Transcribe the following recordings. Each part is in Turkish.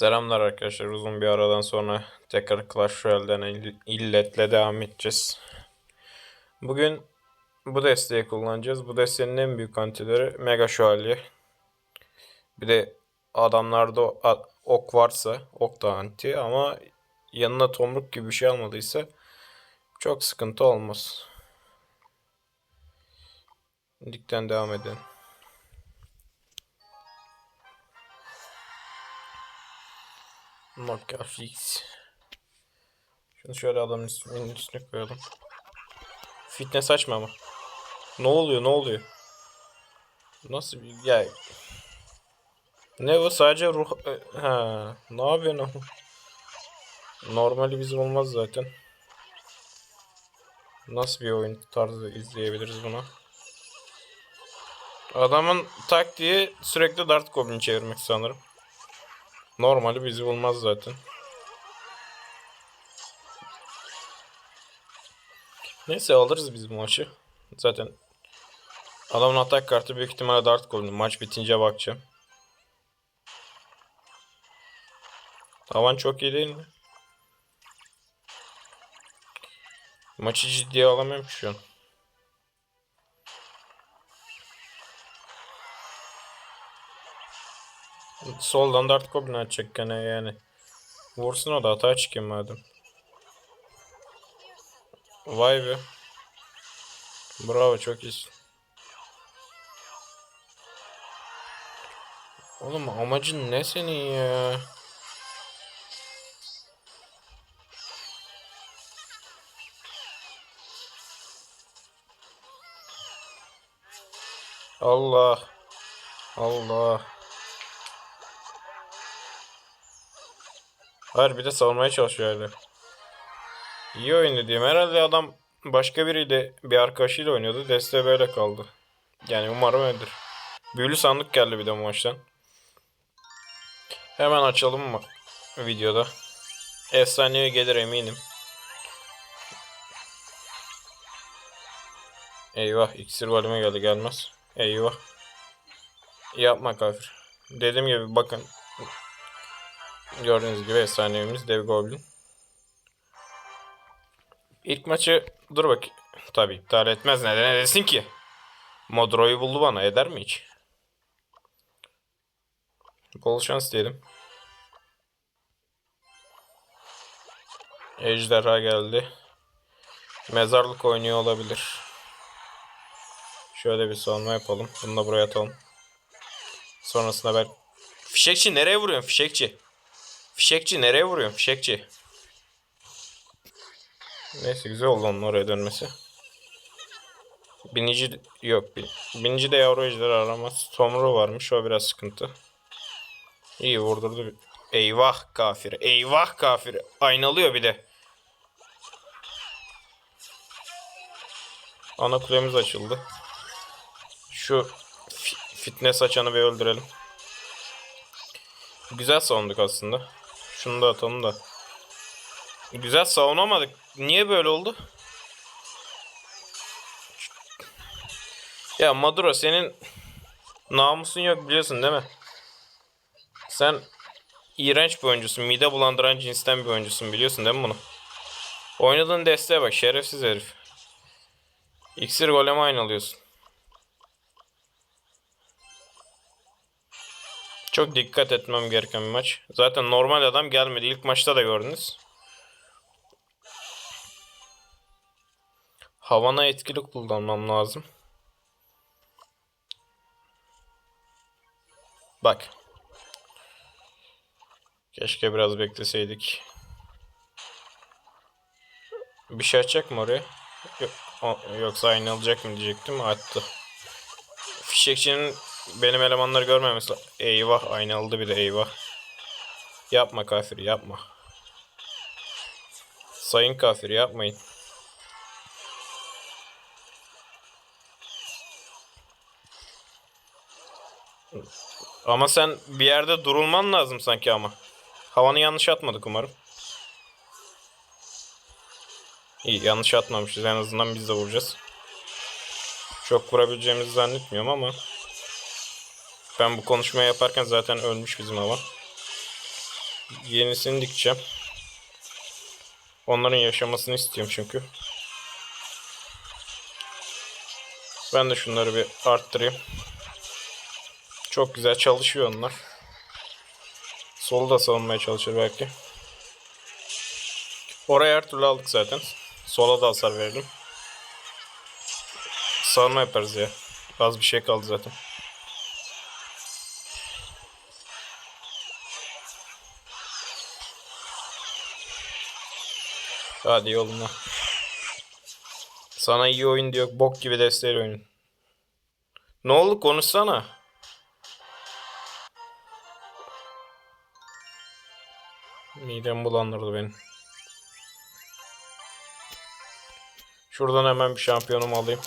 Selamlar arkadaşlar. Uzun bir aradan sonra tekrar Clash Royale'den ill- illetle devam edeceğiz. Bugün bu desteği kullanacağız. Bu desteğin en büyük antileri Mega Şövalye. Bir de adamlarda ok varsa ok da anti ama yanına tomruk gibi bir şey almadıysa çok sıkıntı olmaz. Ligden devam edelim. Nokia Fix. Şunu şöyle adamın isminin üstüne koyalım. Fitness açma ama. Ne oluyor ne oluyor? Nasıl bir ya Ne o sadece ruh e, ha ne yapıyorsun ama? Normali bizim olmaz zaten. Nasıl bir oyun tarzı izleyebiliriz buna? Adamın taktiği sürekli Dart Goblin çevirmek sanırım. Normali bizi bulmaz zaten. Neyse alırız biz bu maçı. Zaten adamın atak kartı büyük ihtimalle Dart Goblin. Maç bitince bakacağım. Tavan çok iyi değil mi? Maçı ciddiye alamıyorum şu an. Soldan Dart Goblin atacak gene yani. Vursun o da hata çıkayım madem. Vay be. Bravo çok iyisin. Oğlum amacın ne senin ya? Allah. Allah. Hayır bir de savunmaya çalışıyor. İyi oyun dediğim herhalde adam başka biriyle bir arkadaşıyla oynuyordu. Deste böyle kaldı. Yani umarım öyledir. Büyülü sandık geldi bir de maçtan. Hemen açalım mı videoda? Efsaneye gelir eminim. Eyvah iksir valime geldi gelmez. Eyvah. Yapma kafir. Dediğim gibi bakın. Gördüğünüz gibi efsanemiz Dev Goblin. İlk maçı dur bak. Tabi iptal etmez. Neden edesin ki? Modro'yu buldu bana. Eder mi hiç? Bol şans diyelim. Ejderha geldi. Mezarlık oynuyor olabilir. Şöyle bir savunma yapalım. Bunu da buraya atalım. Sonrasında ben... Fişekçi nereye vuruyorsun fişekçi? Fişekçi nereye vuruyorsun fişekçi? Neyse güzel oldu onun oraya dönmesi. Binici yok. bin- Binici de yavru ejder aramaz. Tomru varmış o biraz sıkıntı. İyi vurdurdu. Eyvah kafir. Eyvah kafir. Aynalıyor bir de. Ana kulemiz açıldı. Şu fi- fitness açanı bir öldürelim. Güzel savunduk aslında. Şunu da atalım da. Güzel savunamadık. Niye böyle oldu? Ya Maduro senin namusun yok biliyorsun değil mi? Sen iğrenç bir oyuncusun. Mide bulandıran cinsten bir oyuncusun biliyorsun değil mi bunu? Oynadığın desteğe bak şerefsiz herif. İksir goleme aynalıyorsun. Çok dikkat etmem gereken bir maç. Zaten normal adam gelmedi. İlk maçta da gördünüz. Havana etkili kullanmam lazım. Bak. Keşke biraz bekleseydik. Bir şey açacak mı oraya? Yok, o- yoksa aynı alacak mı diyecektim. Attı. Fişekçinin benim elemanları görmemesi Eyvah aynı aldı bir de eyvah. Yapma kafir yapma. Sayın kafir yapmayın. Ama sen bir yerde durulman lazım sanki ama. Havanı yanlış atmadık umarım. İyi yanlış atmamışız en azından biz de vuracağız. Çok vurabileceğimizi zannetmiyorum ama. Ben bu konuşmayı yaparken zaten ölmüş bizim hava. Yenisini dikeceğim. Onların yaşamasını istiyorum çünkü. Ben de şunları bir arttırayım. Çok güzel çalışıyor onlar. Solu da savunmaya çalışır belki. Oraya her türlü aldık zaten. Sola da hasar verelim. Savunma yaparız ya. Az bir şey kaldı zaten. Hadi yoluna. Sana iyi oyun diyor. Bok gibi desteğiyle oyun. Ne oldu konuşsana. Midem bulandırdı benim. Şuradan hemen bir şampiyonumu alayım.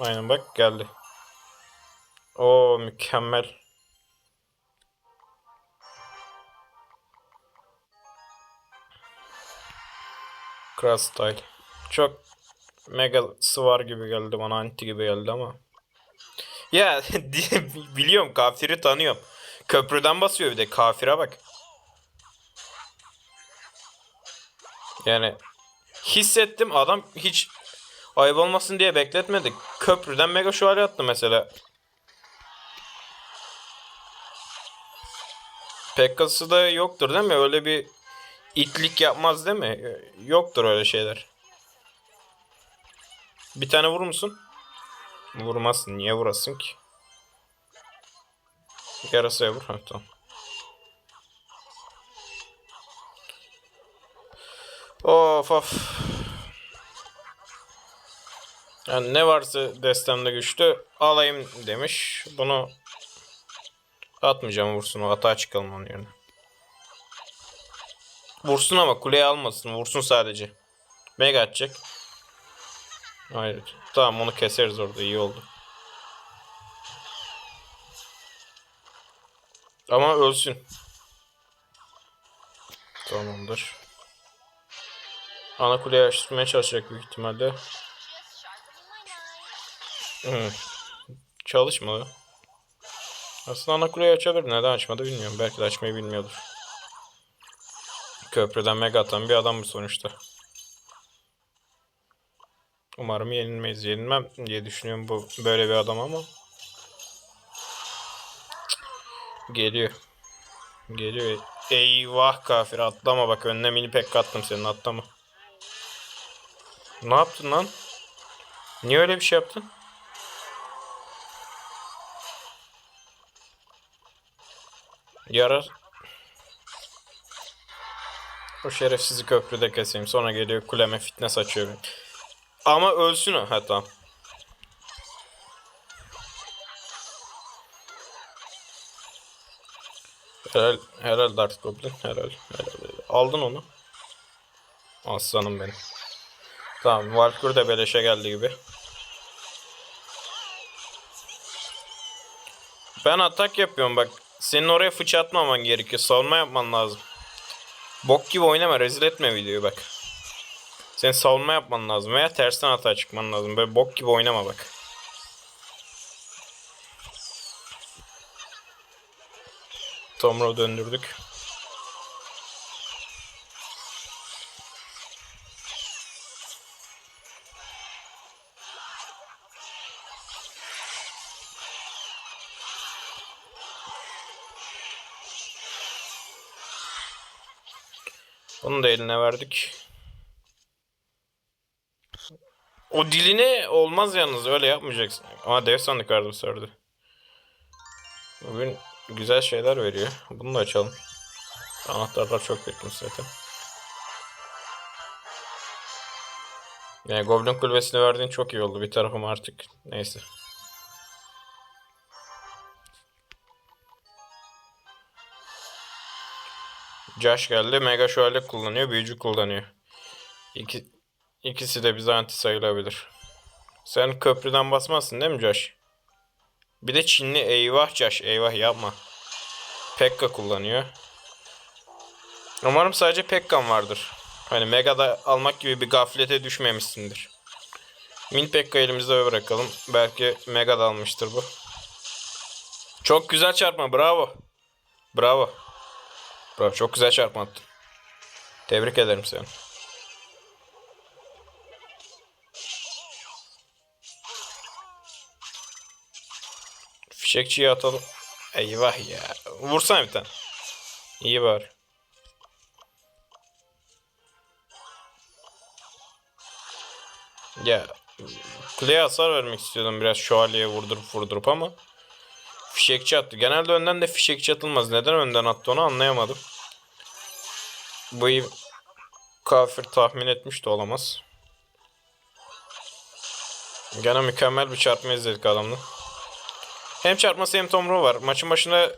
Aynen bak geldi. O mükemmel. Style. Çok mega sıvar gibi geldi bana anti gibi geldi ama. Ya biliyorum kafiri tanıyorum. Köprüden basıyor bir de kafire bak. Yani hissettim adam hiç ayıp olmasın diye bekletmedik. Köprüden mega şövalye attı mesela. Pekkası da yoktur değil mi? Öyle bir itlik yapmaz değil mi? Yoktur öyle şeyler. Bir tane vurur musun? Vurmazsın. Niye vurasın ki? Yarasaya vur. Ha, tamam. Of of. Yani ne varsa destemde güçlü alayım demiş. Bunu atmayacağım vursun. O hata çıkalım onun yerine. Vursun ama kuleye almasın. Vursun sadece. Mega atacak. Hayır. Tamam onu keseriz orada. iyi oldu. Ama ölsün. Tamamdır. Ana kuleyi açtırmaya çalışacak büyük ihtimalle. Hı. Çalışmadı. Aslında ana kuleyi açabilir. Neden açmadı bilmiyorum. Belki de açmayı bilmiyordur. Köprüden mega atan bir adam bu sonuçta. Umarım yenilmeyiz. Yenilmem diye düşünüyorum bu böyle bir adam ama. Geliyor. Geliyor. Eyvah kafir atlama bak önüne mini pek attım senin atlama. Ne yaptın lan? Niye öyle bir şey yaptın? Yarar. O şerefsizi köprüde keseyim. Sonra geliyor kuleme fitness açıyor. Ama ölsün o. Ha tamam. Helal, helal Dark Goblin. Helal, helal. Aldın onu. Aslanım benim. Tamam, Valkyrie de beleşe geldi gibi. Ben atak yapıyorum bak. Senin oraya fıça atmaman gerekiyor. Savunma yapman lazım. Bok gibi oynama. Rezil etme videoyu bak. Senin savunma yapman lazım. Veya tersten hata çıkman lazım. Böyle bok gibi oynama bak. Tomro döndürdük. Onu da eline verdik. O diline olmaz yalnız öyle yapmayacaksın. Ama dev sandık sefer de. Bugün güzel şeyler veriyor. Bunu da açalım. Anahtarlar çok bitmiş zaten. Yani Goblin kulübesini verdiğin çok iyi oldu. Bir tarafım artık. Neyse. Josh geldi. Mega şöyle kullanıyor. Büyücü kullanıyor. İki, ikisi de bize anti sayılabilir. Sen köprüden basmazsın değil mi Josh? Bir de Çinli eyvah Josh. Eyvah yapma. Pekka kullanıyor. Umarım sadece Pekkan vardır. Hani Mega'da almak gibi bir gaflete düşmemişsindir. Min Pekka elimizde bırakalım. Belki Mega'da almıştır bu. Çok güzel çarpma. Bravo. Bravo. Bravo çok güzel çarpma attın. Tebrik ederim seni. Fişekçiyi atalım. Eyvah ya. Vursana bir tane. İyi var. Ya kuleye hasar vermek istiyordum biraz şövalyeye vurdurup vurdurup ama fişekçi attı. Genelde önden de fişekçi atılmaz. Neden önden attı onu anlayamadım. Bu kafir tahmin etmiş de olamaz. Gene mükemmel bir çarpma izledik adamla. Hem çarpması hem tomruğu var. Maçın başında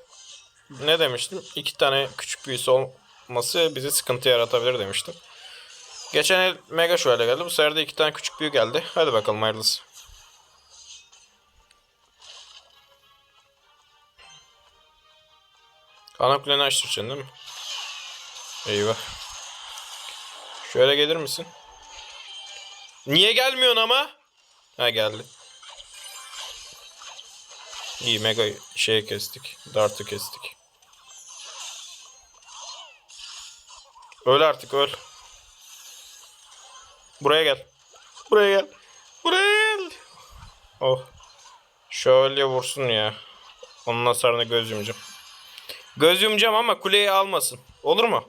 ne demiştim? İki tane küçük büyüsü olması bize sıkıntı yaratabilir demiştim. Geçen el Mega şöyle geldi. Bu sefer de iki tane küçük büyü geldi. Hadi bakalım hayırlısı. Ana kuleni açtıracaksın değil mi? Eyvah. Şöyle gelir misin? Niye gelmiyorsun ama? Ha geldi. İyi mega şey kestik. Dart'ı kestik. Öl artık öl. Buraya gel. Buraya gel. Buraya gel. Oh. Şöyle vursun ya. Onun hasarına göz yumacağım. Göz yumacağım ama kuleyi almasın. Olur mu?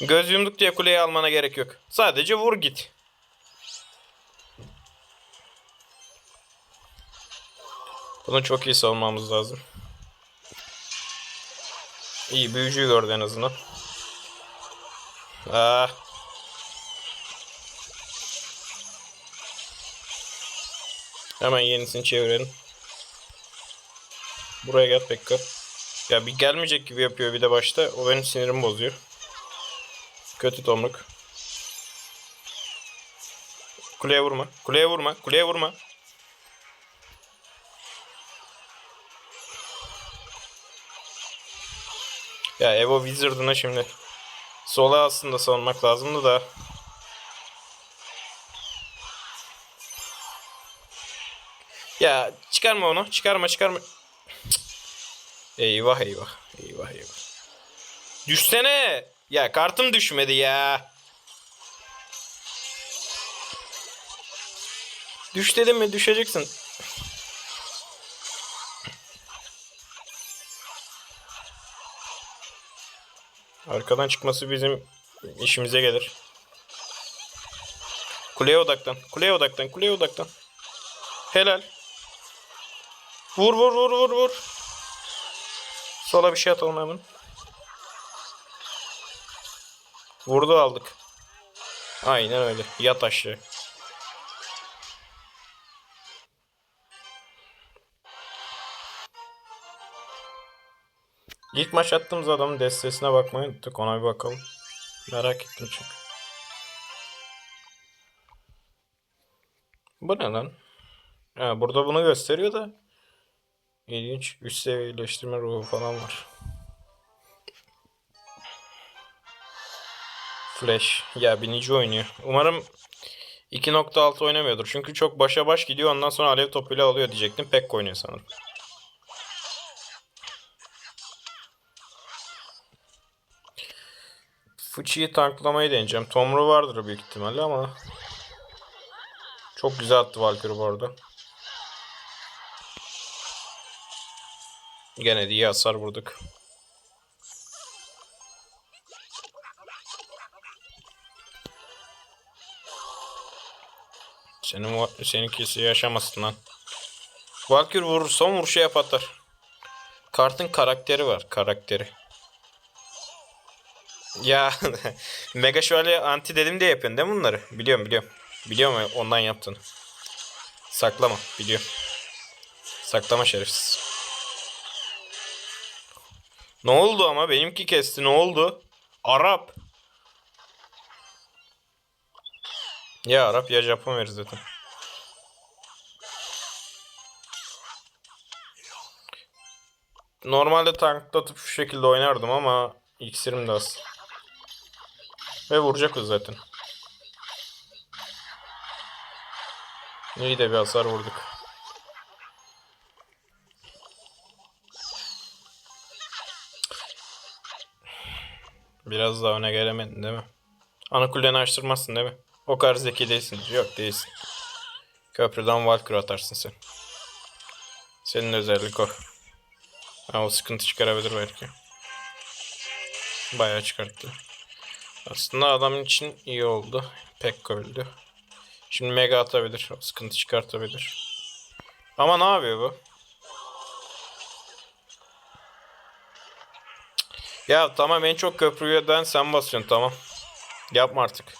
Göz yumduk diye kuleyi almana gerek yok. Sadece vur git. Bunu çok iyi savunmamız lazım. İyi büyücüyü gördü en azından. Ah. Hemen yenisini çevirelim. Buraya gel Pekka. Ya bir gelmeyecek gibi yapıyor bir de başta. O benim sinirimi bozuyor. Kötü tomruk. Kuleye vurma. Kuleye vurma. Kuleye vurma. Ya Evo Wizard'ına şimdi sola aslında savunmak lazımdı da Ya çıkarma onu. Çıkarma çıkarma. Eyvah eyvah. Eyvah eyvah. Düşsene. Ya kartım düşmedi ya. Düş dedim mi düşeceksin. Arkadan çıkması bizim işimize gelir. Kuleye odaklan. Kuleye odaklan. Kuleye odaklan. Helal. Vur vur vur vur vur. Sola bir şey atalım hemen. Vurdu aldık. Aynen öyle. Yat aşağı. İlk maç attığımız adamın destesine bakmayı unuttuk. Ona bir bakalım. Merak ettim çünkü. Bu ne lan? Ha, burada bunu gösteriyor da ilginç üst seviye iyileştirme ruhu falan var. Flash. Ya binici oynuyor. Umarım 2.6 oynamıyordur. Çünkü çok başa baş gidiyor. Ondan sonra alev topuyla alıyor diyecektim. Pek oynuyor sanırım. Fıçıyı tanklamayı deneyeceğim. Tomru vardır büyük ihtimalle ama çok güzel attı Valkyrie bu arada. Gene de iyi hasar vurduk. Senin seninkisi yaşamasın lan. Valkyrie vurur son vuruşu yap atar. Kartın karakteri var karakteri. Ya Mega Şövalye anti dedim diye yapıyorsun değil mi bunları? Biliyorum biliyorum. Biliyorum ondan yaptın. Saklama biliyorum. Saklama şerefsiz. Ne oldu ama benimki kesti ne oldu? Arap. Ya Arap ya Japon verir zaten. Normalde tanklatıp şu şekilde oynardım ama iksirim de az. Ve vuracak o zaten. İyi de bir hasar vurduk. Biraz daha öne gelemedin değil mi? Ana kuleni açtırmazsın değil mi? O kadar zeki değilsin. Yok değilsin. Köprüden Valkyrie atarsın sen. Senin özellik o. Ha, o sıkıntı çıkarabilir belki. Bayağı çıkarttı. Aslında adam için iyi oldu. Pekka öldü. Şimdi mega atabilir. O sıkıntı çıkartabilir. Ama ne yapıyor bu? Ya tamam en çok köprüden sen basıyorsun tamam. Yapma artık.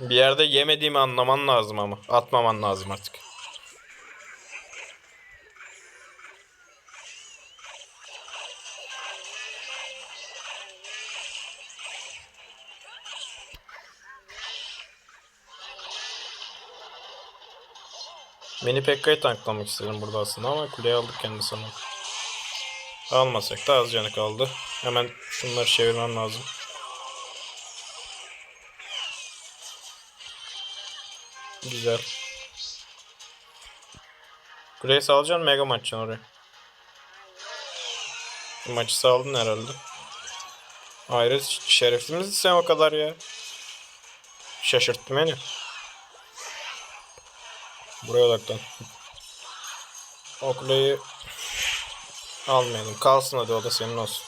Bir yerde yemediğimi anlaman lazım ama. Atmaman lazım artık. Mini Pekka'yı tanklamak istedim burada aslında ama kuleyi aldık kendi sanırım. Almasak da az canı kaldı. Hemen şunları çevirmem lazım. Güzel. Kuleyi salacaksın mega mı açacaksın oraya? Maçı saldın herhalde. Ayrı şerefsiz sen o kadar ya. Şaşırttın beni. Buraya odaklan. O kuleyi almayalım. Kalsın hadi o da senin olsun.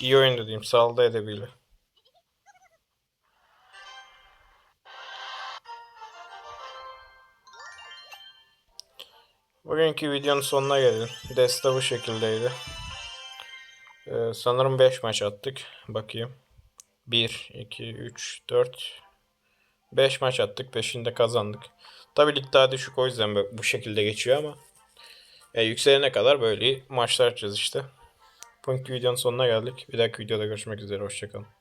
İyi oyun dediğim saldı edebiyle. Bugünkü videonun sonuna gelin. Deste bu şekildeydi. Ee, sanırım 5 maç attık. Bakayım. 1, 2, 3, 4, 5 maç attık. 5'inde kazandık. Tabi lig daha düşük o yüzden bu şekilde geçiyor ama e, yükselene kadar böyle maçlar açacağız işte. Bugünkü videonun sonuna geldik. Bir dahaki videoda görüşmek üzere. Hoşçakalın.